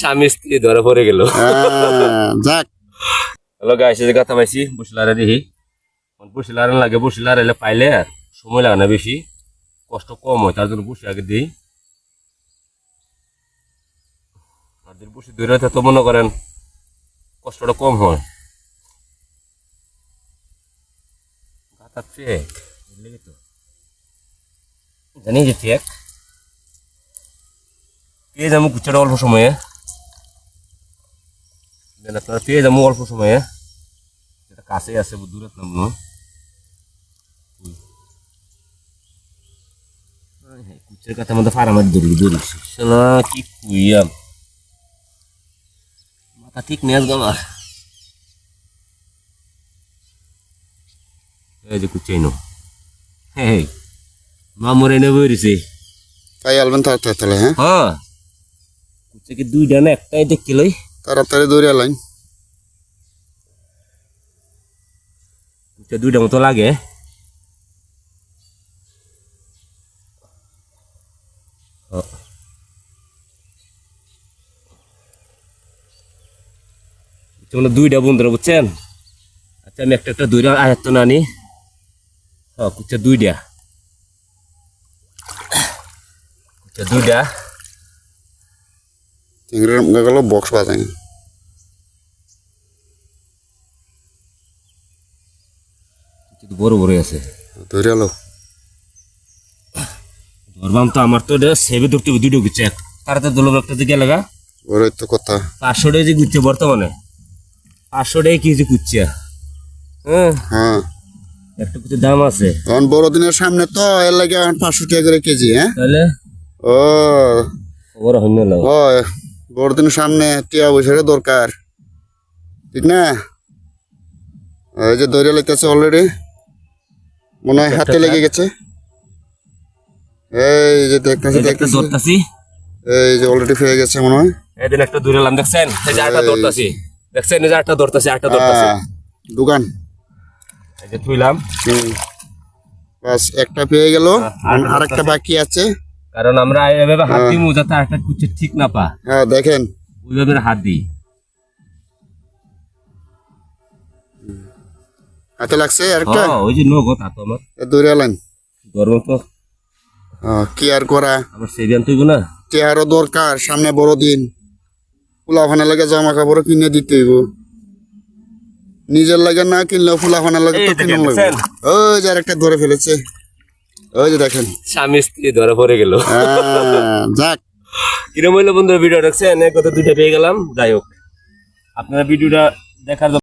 স্বামী স্ত্রী ধরে পড়ে গেল। হ্যাঁ, যাক। হ্যালো গাইস যে কথা পাইছি বসিলারে দেখি। বসিলারে লাগে বসিলারে পাইলে সময় লাগে না বেশি। কষ্ট কম হয় তার জন্য বসে আগে দিই। আর যদি বসে দূরে তো মনে করেন কষ্টটা কম হয়। গাতা ফেক লেগে তো। জানি যে ফেক পেয়ে যাব গুচ্ছাটা অল্প সময়ে দেন আপনারা পেয়ে যাব অল্প সময়ে যেটা কাছেই আছে দূরে নামলো কুচের কথা মধ্যে ফারামার দৌড়ি দৌড়িছি শালা কি কুইয়াম মাথা ঠিক নেই আজকে আমার এই যে কুচে নো হে হে মামুর এনে বইরেছে তাই আলবেন তাড়াতাড়ি হ্যাঁ হ্যাঁ কুচে কি দুইটা না একটাই দেখতে লই তাড়াতাড়ি দৌড়ে আলাইন কুচে দুইটা মতো লাগে ও। কুচে মানে দুইটা বন্ধুরা বুঝছেন আচ্ছা আমি একটা একটা দুইটা আয়াত্ত না আনি হ্যাঁ কুচে দুইটা কুচে দুইটা চিংড়ির গেল বক্স কুচে বড় বড় আছে। আলো ধরবাম তো আমার তো সেবে ধরতে দুটো গুচ্ছে এক। তারাতে দোলব একটা দিকে লাগা। ওর তো কথা। পাঁচশো টাকা যে গুচ্ছে বর্তমানে পাঁচশো টাকা কেজি গুচ্ছে হ্যাঁ? হ্যাঁ। একটা কিছু দাম আছে। তখন বড়দিনের সামনে তো এর লাগে এখন পাঁচশো টাকা করে কেজি হ্যাঁ? তাহলে? খবর ও বড়দিনের সামনে টিয়া পয়সার দরকার ঠিক না? এই যে দৌড়ে লাইতেছে অলরেডি মনে হয় হাতে লেগে গেছে। এই যে দেখতেছি একটা দেখতেছি। এই যে অলরেডি হয়ে গেছে মনে হয়। এদিন একটা দূরে এলাম দেখছেন? এই যে আটটা ধরতাছি। দেখছেন? এই যে আটটা ধরতাছি আটটা আহ, দোকান। এই যে থুইলাম। হুম। বাস একটা পেয়ে গেল। আর একটা বাকি আছে। কারণ আমরা এভাবে হাত দিই যাতে একটা কুচ্ছে ঠিক না পা হ্যাঁ দেখেন। ওইভাবে হাত দিই। হাতে লাগছে আর একটা হ্যাঁ ওই যে নগদ হাত আমার। দৌড়ে এলেন গরম তো। কি আর করা? আমার সেভিয়ান তুইব না? টিয়ারও দরকার সামনে বড় দিন। ফুলাফানা লাগে জামা কাপড় কিনে দিতে হইব। নিজের লাগে না কিনলেও ফুলাফানা লাগে তো কিনে লাগবে? ওই যে আরেকটা ধরে ফেলেছে। ওই যে দেখেন। স্বামী স্ত্রী ধরা পড়ে গেল। আহ, যাক। কিরম হইল বন্ধু ভিডিও দেখছেন? কত দুইটা পেয়ে গেলাম। যাই হোক। আপনারা ভিডিওটা দেখার